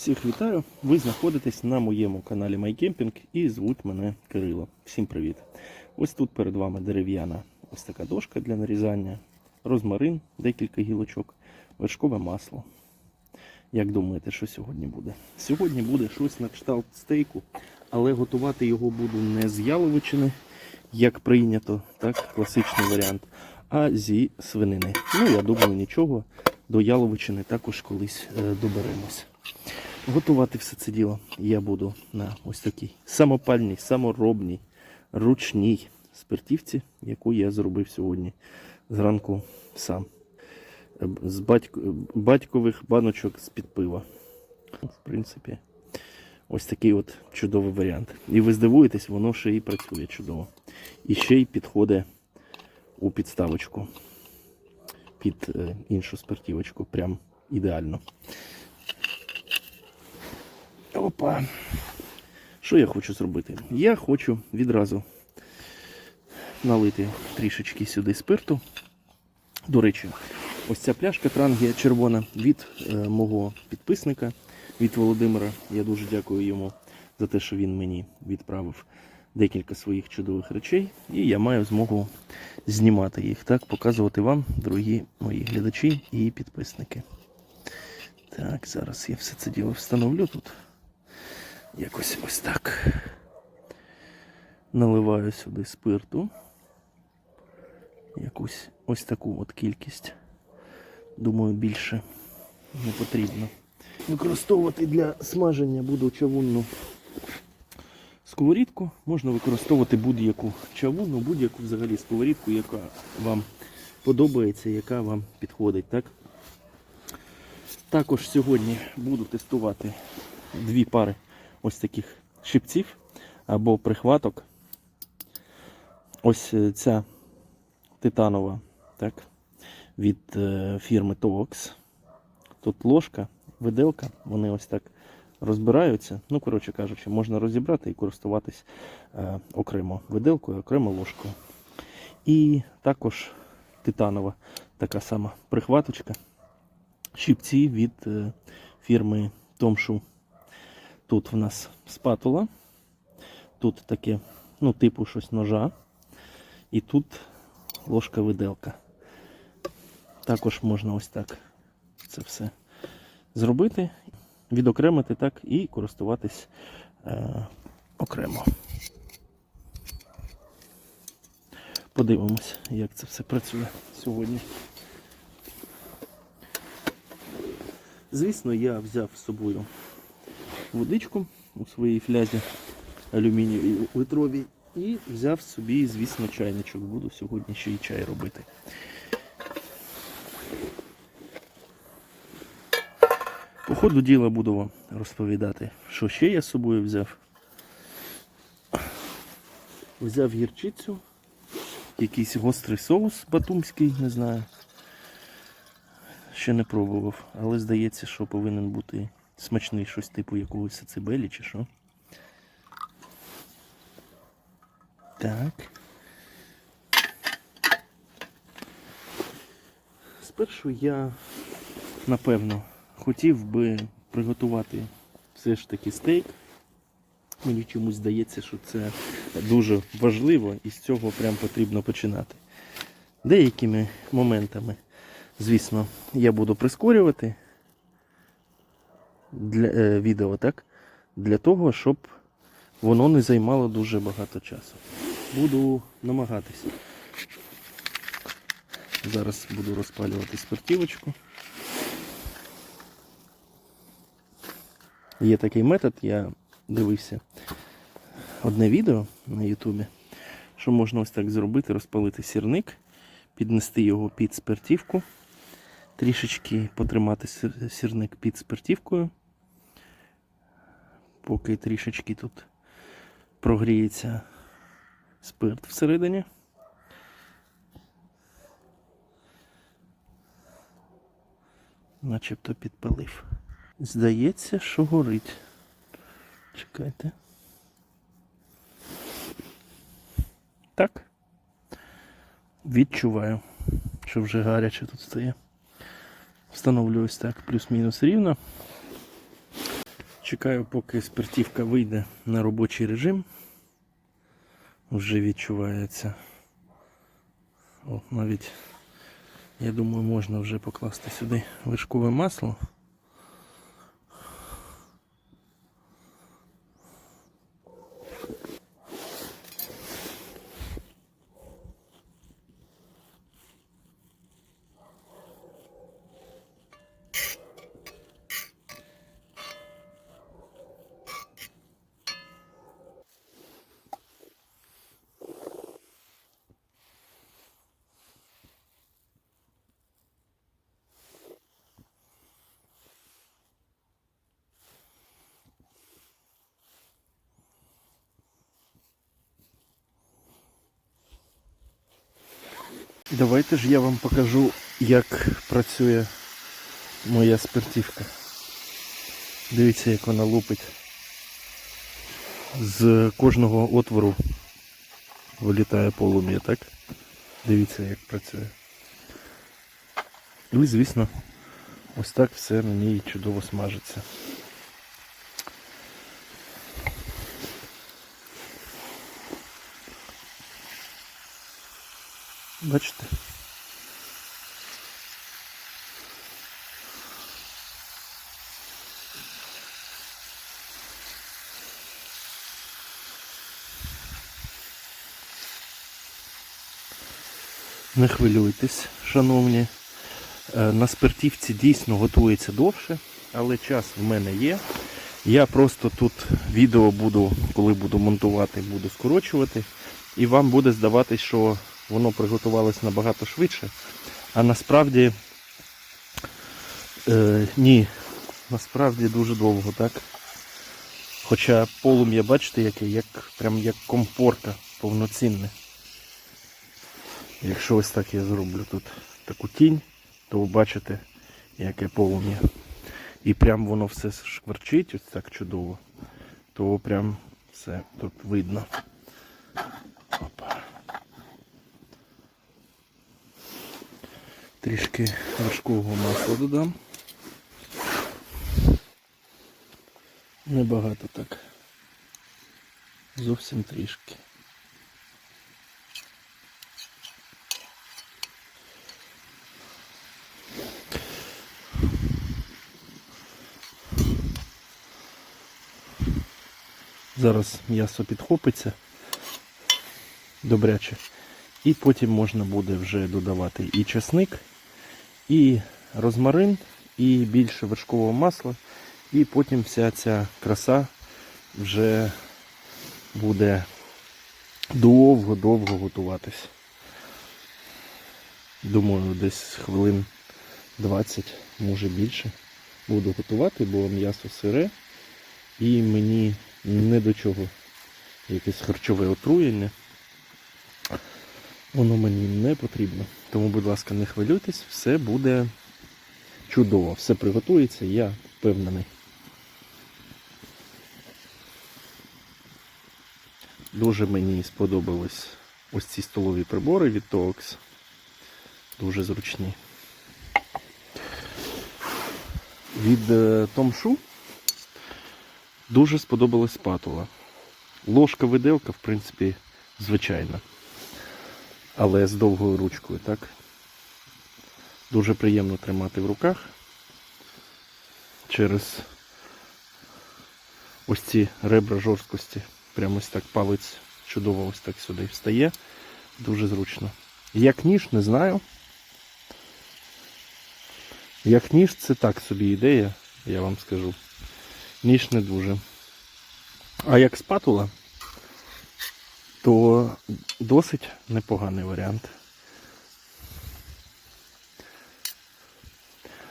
Всіх вітаю! Ви знаходитесь на моєму каналі MyCamping і звуть мене Кирило. Всім привіт! Ось тут перед вами дерев'яна ось така дошка для нарізання, розмарин, декілька гілочок, вершкове масло. Як думаєте, що сьогодні буде? Сьогодні буде щось на кшталт стейку, але готувати його буду не з яловичини, як прийнято, так, класичний варіант, а зі свинини. Ну, я думаю, нічого. До яловичини також колись е, доберемось. Готувати все це діло я буду на ось такій самопальній, саморобній, ручній спиртівці, яку я зробив сьогодні зранку сам. Е, З батько, батькових баночок з-під пива. В принципі, ось такий от чудовий варіант. І ви здивуєтесь, воно ще і працює чудово. І ще й підходить у підставочку під е, іншу спиртівочку. Прям ідеально. Опа. Що я хочу зробити? Я хочу відразу налити трішечки сюди спирту. До речі, ось ця пляшка Трангія червона від е, мого підписника, від Володимира. Я дуже дякую йому за те, що він мені відправив декілька своїх чудових речей. І я маю змогу знімати їх, так, показувати вам, дорогі мої глядачі і підписники. Так, зараз я все це діло встановлю тут. Якось ось так. Наливаю сюди спирту. Якусь ось таку от кількість. Думаю, більше не потрібно. Використовувати для смаження буду чавунну сковорідку. Можна використовувати будь-яку чавунну, будь-яку взагалі сковорідку, яка вам подобається, яка вам підходить. Так? Також сьогодні буду тестувати дві пари ось таких шипців або прихваток. Ось е, ця титанова так, від е, фірми Tox. Тут ложка, виделка, вони ось так розбираються. Ну, коротше кажучи, можна розібрати і користуватись е, окремо виделкою, окремо ложкою. І також титанова така сама прихваточка. Щипці від фірми Томшу. Тут в нас спатула, тут таке, ну, типу щось ножа, і тут ложка-виделка. Також можна ось так це все зробити, відокремити так і користуватись е, окремо. Подивимось, як це все працює сьогодні. Звісно, я взяв з собою водичку у своїй флязі алюмінієвій литровій і взяв собі, звісно, чайничок. Буду сьогодні ще й чай робити. По ходу діла буду вам розповідати, що ще я з собою взяв. Взяв гірчицю, якийсь гострий соус батумський, не знаю. Ще не пробував, але здається, що повинен бути смачний щось типу якогось сацибелі чи що. Так. Спершу я, напевно, хотів би приготувати все ж таки стейк. Мені чомусь здається, що це дуже важливо і з цього прям потрібно починати. Деякими моментами, звісно, я буду прискорювати для, е, відео, так? Для того, щоб воно не займало дуже багато часу. Буду намагатися. Зараз буду розпалювати спиртівочку. Є такий метод, я дивився одне відео на Ютубі, що можна ось так зробити, розпалити сірник, піднести його під спиртівку, трішечки потримати сірник під спиртівкою, поки трішечки тут прогріється спирт всередині. Начебто підпалив. Здається, що горить. Чекайте. Так. Відчуваю, що вже гаряче тут стає. Встановлю ось так плюс-мінус рівно. Чекаю, поки спиртівка вийде на робочий режим. Вже відчувається. О, навіть, я думаю, можна вже покласти сюди вишкове масло. Давайте ж я вам покажу, як працює моя спиртівка. Дивіться, як вона лупить. З кожного отвору вилітає полум'я, так? Дивіться, як працює. І звісно, ось так все на ній чудово смажиться. Бачите? Не хвилюйтесь, шановні. Е, На спиртівці дійсно готується довше, але час в мене є. Я просто тут відео буду, коли буду монтувати, буду скорочувати. І вам буде здаватись, що воно приготувалось набагато швидше. А насправді е, ні, насправді дуже довго, так? Хоча полум'я, бачите, яке, як, прям як компорка повноцінне. Якщо ось так я зроблю тут таку тінь, то ви бачите, яке полум'я. І прям воно все шкварчить ось так чудово, то прям все тут видно. Трішки важкого масла додам. Небагато так. Зовсім трішки. Зараз м'ясо підхопиться добряче. І потім можна буде вже додавати і чесник, і розмарин, і більше вершкового масла. І потім вся ця краса вже буде довго-довго готуватись. Думаю, десь хвилин 20, може більше, буду готувати, бо м'ясо сире. І мені не до чого якесь харчове отруєння. Воно мені не потрібно. Тому, будь ласка, не хвилюйтесь, все буде чудово, все приготується, я впевнений. Дуже мені сподобались ось ці столові прибори від Tox. Дуже зручні. Від е, Томшу дуже сподобалась спатула. Ложка виделка, в принципі, звичайна. Але з довгою ручкою, так? Дуже приємно тримати в руках через ось ці ребра жорсткості. Прямо ось так палець чудово ось так сюди встає. Дуже зручно. Як ніж, не знаю. Як ніж, це так собі ідея, я вам скажу. Ніж не дуже. А як спатула, то досить непоганий варіант.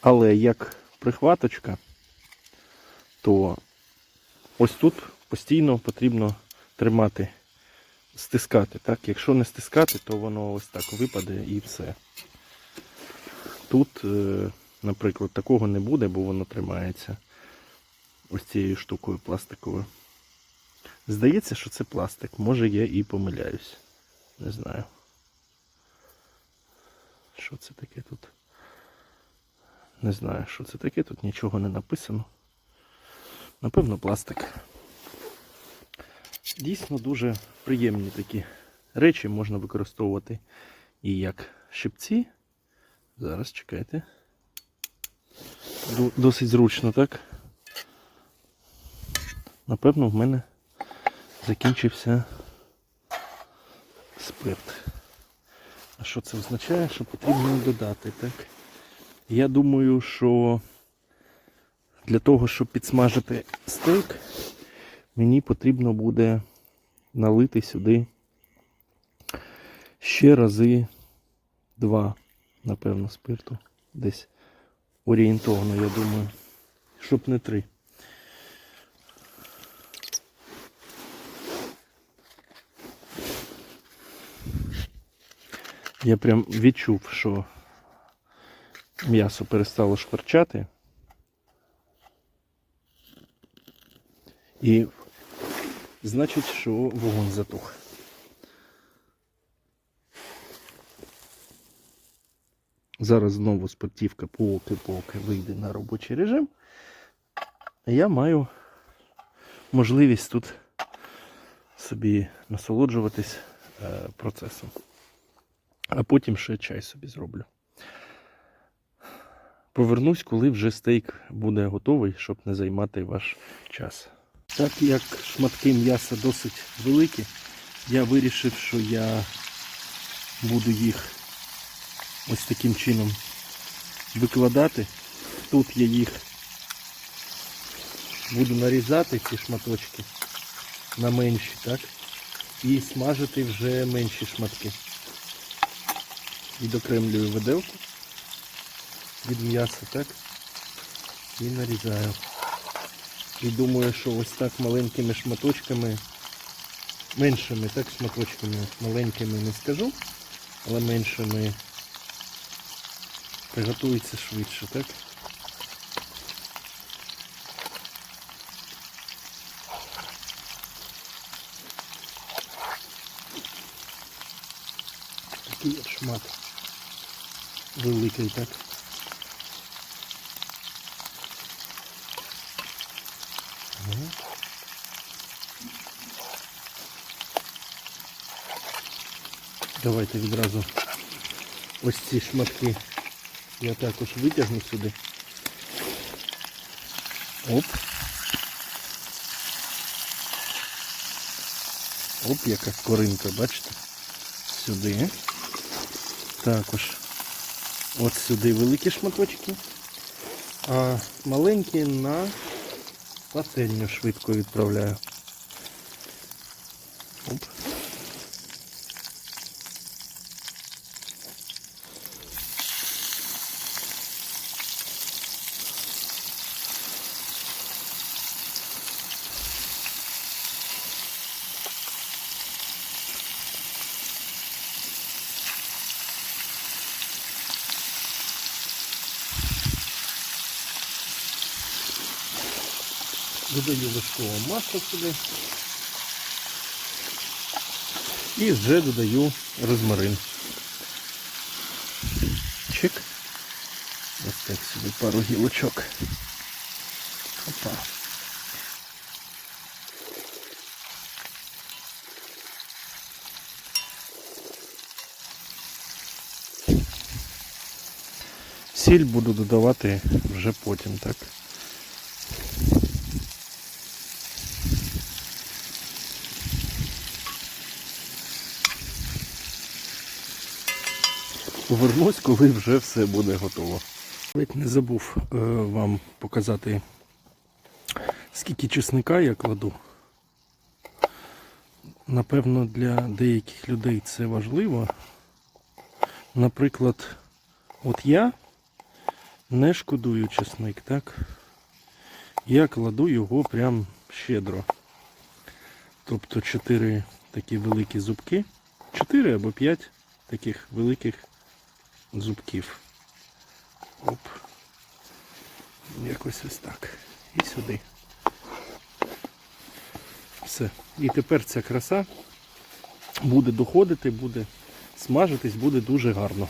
Але як прихваточка, то ось тут постійно потрібно тримати, стискати. Так? Якщо не стискати, то воно ось так випаде і все. Тут, е, наприклад, такого не буде, бо воно тримається ось цією штукою пластиковою. Здається, що це пластик. Може я і помиляюсь. Не знаю. Що це таке тут? Не знаю, що це таке, тут нічого не написано. Напевно, пластик. Дійсно дуже приємні такі речі можна використовувати і як щипці. Зараз чекайте. Досить зручно, так? Напевно, в мене закінчився спирт. А що це означає? Що потрібно додати, так? Я думаю, що для того, щоб підсмажити стейк, мені потрібно буде налити сюди ще рази два, напевно, спирту. Десь орієнтовно, я думаю. Щоб не три. Я прям відчув, що м'ясо перестало шкварчати. І значить, що вогонь затух. Зараз знову спортівка поки-поки вийде на робочий режим. Я маю можливість тут собі насолоджуватись е, процесом. А потім ще чай собі зроблю. Повернусь, коли вже стейк буде готовий, щоб не займати ваш час. Так як шматки м'яса досить великі, я вирішив, що я буду їх ось таким чином викладати. Тут я їх буду нарізати, ці шматочки, на менші, так? І смажити вже менші шматки. Відокремлюю виделку від м'яса, так? І нарізаю. І думаю, що ось так маленькими шматочками, меншими так шматочками, маленькими не скажу, але меншими приготується швидше, так? Великий, так? Давайте відразу ось ці шматки я також витягну сюди. Оп. Оп, яка коринка, бачите? Сюди. Також от сюди великі шматочки, а маленькі на пательню швидко відправляю. Додаю вершкове масло сюди. І вже додаю розмарин. Чик. Ось так сюди пару гілочок. Опа. Сіль буду додавати вже потім, так? Повернусь, коли вже все буде готово. Ледь не забув е, вам показати, скільки чесника я кладу. Напевно, для деяких людей це важливо. Наприклад, от я не шкодую чесник, так? Я кладу його прям щедро. Тобто 4 такі великі зубки, 4 або 5 таких великих зубків. Оп. Якось ось так. І сюди. Все. І тепер ця краса буде доходити, буде смажитись, буде дуже гарно.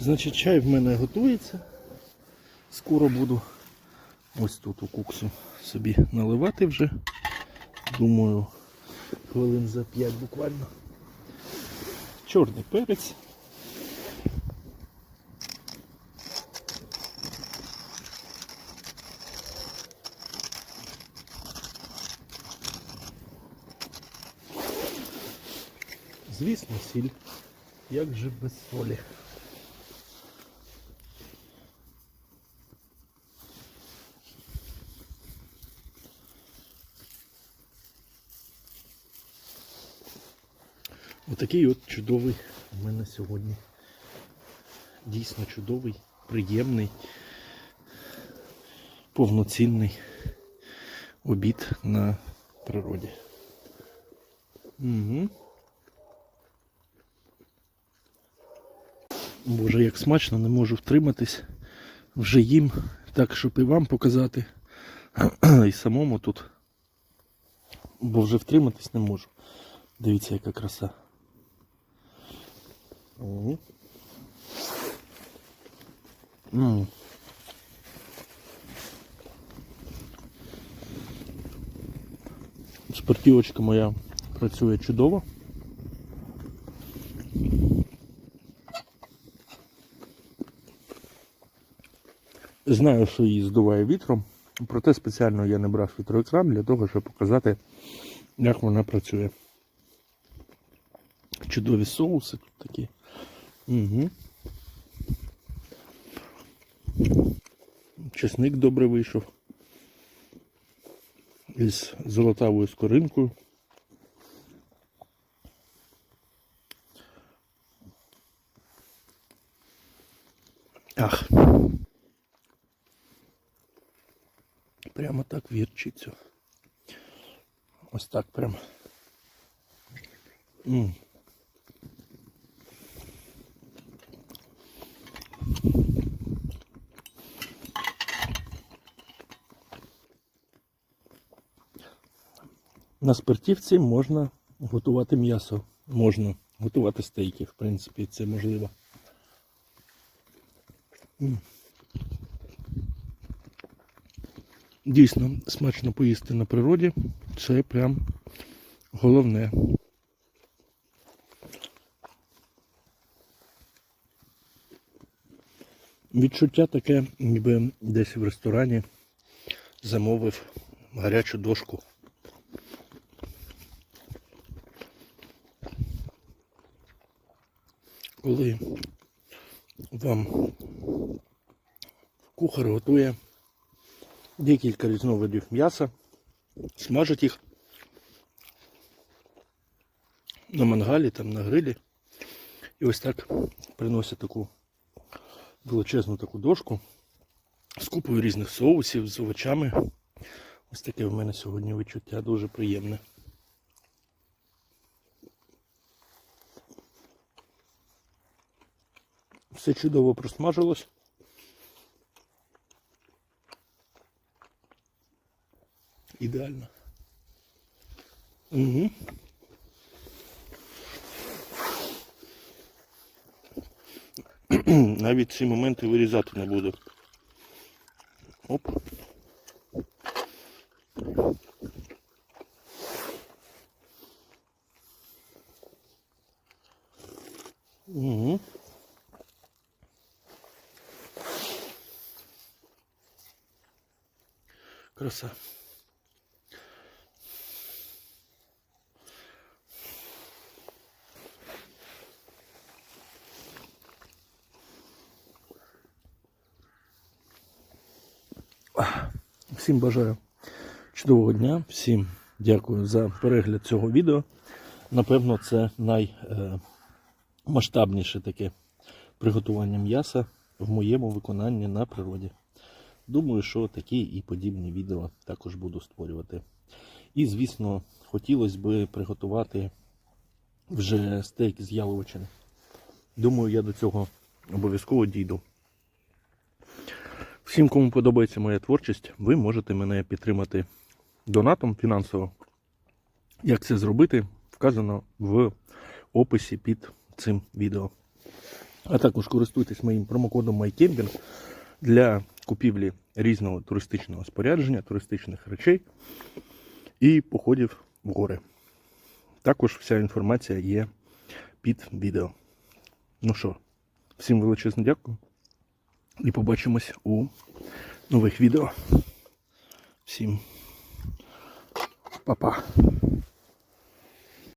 Значить, чай в мене готується. Скоро буду ось тут у куксу собі наливати вже. Думаю, хвилин за 5 буквально. Чорний перець. Звісно, сіль. Як же без солі? Отакий от чудовий у мене сьогодні. Дійсно чудовий, приємний, повноцінний обід на природі. Угу. Боже, як смачно, не можу втриматись. Вже їм, так, щоб і вам показати. І самому тут. Бо вже втриматись не можу. Дивіться, яка краса. О. М. Спортівочка моя працює чудово. Знаю, що її здуває вітром, проте спеціально я не брав вітроекран для того, щоб показати, як вона працює. Чудові соуси тут такі. Угу. Чесник добре вийшов. Із золотавою скоринкою. Ах. Прямо так вірчиться. Ось так прямо. М. На спиртівці можна готувати м'ясо. Можна готувати стейки, в принципі, це можливо. Дійсно, смачно поїсти на природі. Це прям головне. Відчуття таке, ніби десь в ресторані замовив гарячу дошку. Коли вам кухар готує декілька різновидів м'яса, смажить їх на мангалі, там на грилі. І ось так приносять таку величезну таку дошку з купою різних соусів, з овочами. Ось таке в мене сьогодні відчуття дуже приємне. Все чудово просмажилось. Ідеально. Угу. Навіть ці моменти вирізати не буду. Краса. Всім бажаю чудового дня, всім дякую за перегляд цього відео. Напевно, це наймасштабніше таке приготування м'яса в моєму виконанні на природі. Думаю, що такі і подібні відео також буду створювати. І, звісно, хотілося б приготувати вже стейк з яловичини. Думаю, я до цього обов'язково дійду. Всім, кому подобається моя творчість, ви можете мене підтримати донатом фінансово. Як це зробити, вказано в описі під цим відео. А також користуйтесь моїм промокодом MyCamping для купівлі різного туристичного спорядження, туристичних речей і походів в гори. Також вся інформація є під відео. Ну що, всім величезне дякую. І побачимось у нових відео. Всім па-па.